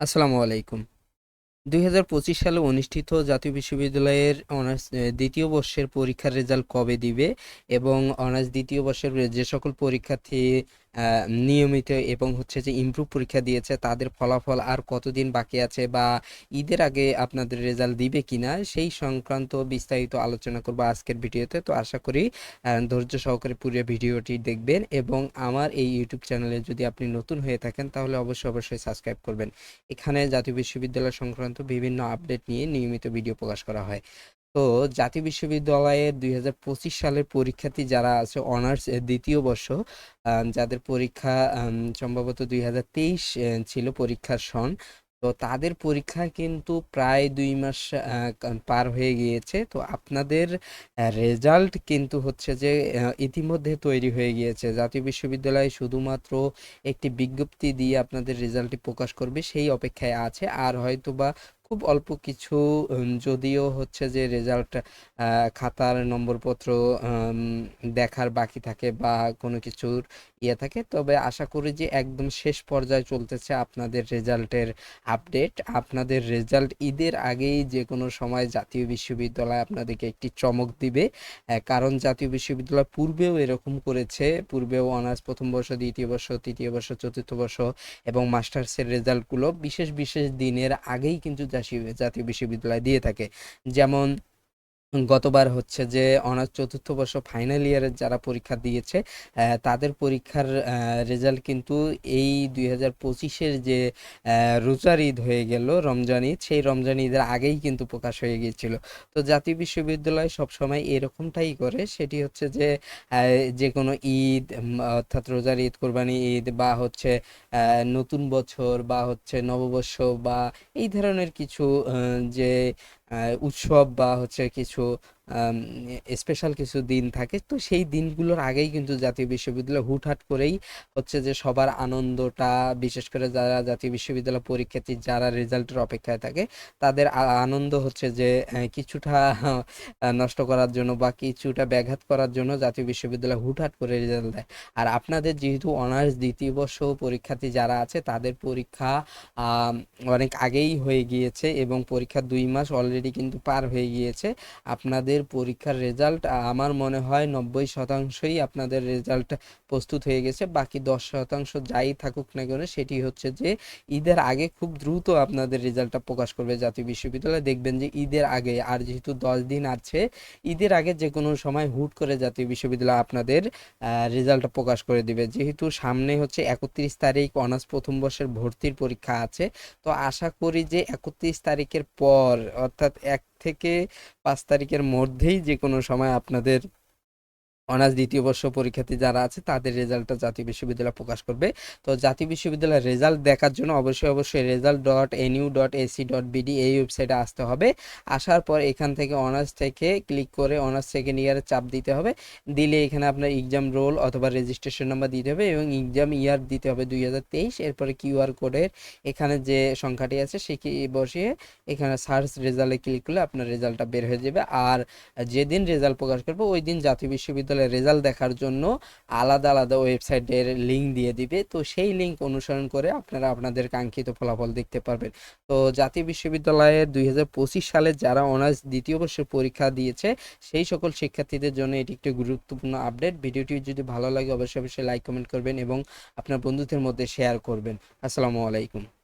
আসসালামু আলাইকুম। দুই হাজার পঁচিশ সালে অনুষ্ঠিত জাতীয় বিশ্ববিদ্যালয়ের অনার্স দ্বিতীয় বর্ষের পরীক্ষার রেজাল্ট কবে দিবে এবং অনার্স দ্বিতীয় বর্ষের যে সকল পরীক্ষার্থী নিয়মিত এবং হচ্ছে যে ইমপ্রুভ পরীক্ষা দিয়েছে, তাদের ফলাফল আর কতদিন বাকি আছে বা ঈদের আগে আপনাদের রেজাল্ট দিবে কিনা, সেই সংক্রান্ত বিস্তারিত আলোচনা করব আজকের ভিডিওতে। তো আশা করি ধৈর্য সহকারে পুরো ভিডিওটি দেখবেন এবং আমার এই ইউটিউব চ্যানেলে যদি আপনি নতুন হয়ে থাকেন, তাহলে অবশ্যই অবশ্যই সাবস্ক্রাইব করবেন। এখানে জাতীয় বিশ্ববিদ্যালয় সংক্রান্ত বিভিন্ন আপডেট নিয়ে নিয়মিত ভিডিও প্রকাশ করা হয়। তো জাতীয় বিশ্ববিদ্যালয়ের দুই সালের পরীক্ষার্থী যারা আছে অনার্স দ্বিতীয় বর্ষ যাদের পরীক্ষা সম্ভবত দুই হাজার তেইশ ছিল পরীক্ষার সন। তো তাদের পরীক্ষা কিন্তু প্রায় দুই মাস পার হয়ে গিয়েছে। তো আপনাদের রেজাল্ট কিন্তু হচ্ছে যে ইতিমধ্যে তৈরি হয়ে গিয়েছে। জাতীয় বিশ্ববিদ্যালয় শুধুমাত্র একটি বিজ্ঞপ্তি দিয়ে আপনাদের রেজাল্টটি প্রকাশ করবে, সেই অপেক্ষায় আছে। আর হয়তোবা খুব অল্প কিছু যদিও হচ্ছে যে রেজাল্ট খাতার নম্বরপত্র দেখার বাকি থাকে বা কোনো কিছুর ইয়ে থাকে। তবে আশা করি যে একদম শেষ পর্যায়ে চলতেছে আপনাদের রেজাল্টের আপডেট আপনাদের রেজাল্ট ঈদের আগেই যে কোনো সময় জাতীয় বিশ্ববিদ্যালয় আপনাদেরকে একটি চমক দিবে। কারণ জাতীয় বিশ্ববিদ্যালয় পূর্বেও এরকম করেছে। পূর্বেও অনার্স প্রথম বর্ষ, দ্বিতীয় বর্ষ, তৃতীয় বর্ষ, চতুর্থ বর্ষ এবং মাস্টার্সের রেজাল্টগুলো বিশেষ বিশেষ দিনের আগেই কিন্তু জাতীয় বিশ্ববিদ্যালয় দিয়ে থাকে। যেমন গতবার হচ্ছে যে অনার্স চতুর্থ বর্ষ ফাইনাল ইয়ারের যারা পরীক্ষা দিয়েছে তাদের পরীক্ষার রেজাল্ট কিন্তু এই দুই হাজার পঁচিশের যে রোজার ঈদ হয়ে গেল রমজান ঈদ, সেই রমজান ঈদের আগেই কিন্তু প্রকাশ হয়ে গিয়েছিল। তো জাতীয় বিশ্ববিদ্যালয় সবসময় এরকমটাই করে, সেটি হচ্ছে যে যে কোনো ঈদ অর্থাৎ রোজার ঈদ, কোরবানি ঈদ বা হচ্ছে নতুন বছর বা হচ্ছে নববর্ষ বা এই ধরনের কিছু যে উৎসব বা হচ্ছে কিছু স্পেশাল কিছু দিন থাকে। তো সেই দিনগুলোর আগেই কিন্তু জাতীয় বিশ্ববিদ্যালয় হুটহাট করেই হচ্ছে যে সবার আনন্দটা, বিশেষ করে যারা জাতীয় বিশ্ববিদ্যালয় পরীক্ষার্থী, যারা রেজাল্টের অপেক্ষায় থাকে, তাদের আনন্দ হচ্ছে যে কিছুটা নষ্ট করার জন্য বা কিছুটা ব্যাঘাত করার জন্য জাতীয় বিশ্ববিদ্যালয় হুটহাট করে রেজাল্ট দেয়। আর আপনাদের যেহেতু অনার্স দ্বিতীয় বর্ষ পরীক্ষার্থী যারা আছে, তাদের পরীক্ষা অনেক আগেই হয়ে গিয়েছে এবং পরীক্ষার দুই মাস অলরেডি কিন্তু পার হয়ে গিয়েছে। আপনাদের পরীক্ষার রেজাল্ট আমার মনে হয় নব্বই শতাংশই আপনাদের রেজাল্ট প্রস্তুত হয়ে গেছে। বাকি দশ শতাংশ যাই থাকুক না কেন, সেটি হচ্ছে যে ঈদের আগে খুব দ্রুত আপনাদের রেজাল্টটা প্রকাশ করবে জাতীয় বিশ্ববিদ্যালয়। দেখবেন যে ঈদের আগে, আর যেহেতু দশ দিন আছে, ঈদের আগে যে কোনো সময় হুট করে জাতীয় বিশ্ববিদ্যালয় আপনাদের রেজাল্টটা প্রকাশ করে দিবে। যেহেতু সামনে হচ্ছে একত্রিশ তারিখ, অনার্স প্রথম বর্ষের ভর্তির পরীক্ষা আছে, তো আশা করি যে একত্রিশ তারিখের পর, অর্থাৎ এক থেকে পাঁচ তারিখের মধ্যেই যে কোনো সময় আপনাদের অনার্স দ্বিতীয় বর্ষ পরীক্ষার্থী যারা আছে, তাদের রেজাল্টটা জাতীয় বিশ্ববিদ্যালয় প্রকাশ করবে। তো জাতীয় বিশ্ববিদ্যালয়ের রেজাল্ট দেখার জন্য অবশ্যই অবশ্যই result dot NU dot AC dot BD এই ওয়েবসাইটে আসতে হবে। আসার পর এখান থেকে অনার্স থেকে ক্লিক করে অনার্স সেকেন্ড ইয়ারে চাপ দিতে হবে। দিলে এখানে আপনার এক্সাম রোল অথবা রেজিস্ট্রেশন নাম্বার দিতে হবে এবং এক্সাম ইয়ার দিতে হবে দুই হাজার তেইশ। এরপরে কিউআর কোডের এখানে যে সংখ্যাটি আছে, সে কি বসিয়ে এখানে সার্চ রেজাল্টে ক্লিক করলে আপনার রেজাল্টটা বের হয়ে যাবে। আর যেদিন রেজাল্ট প্রকাশ করবে, ওই দিন জাতীয় বিশ্ববিদ্যালয়ের রেজাল্ট দেখার জন্য আলাদা আলাদা ওয়েবসাইটের লিঙ্ক দিয়ে দিবে। তো সেই লিঙ্ক অনুসরণ করে আপনারা আপনাদের কাঙ্ক্ষিত ফলাফল দেখতে পারবেন। তো জাতীয় বিশ্ববিদ্যালয়ের দুই সালে যারা অনার্স দ্বিতীয় বর্ষের পরীক্ষা দিয়েছে, সেই সকল শিক্ষার্থীদের জন্য এটি একটি গুরুত্বপূর্ণ আপডেট ভিডিওটি যদি ভালো লাগে, অবশ্যই অবশ্যই লাইক কমেন্ট করবেন এবং আপনার বন্ধুদের মধ্যে শেয়ার করবেন। আসসালামু আলাইকুম।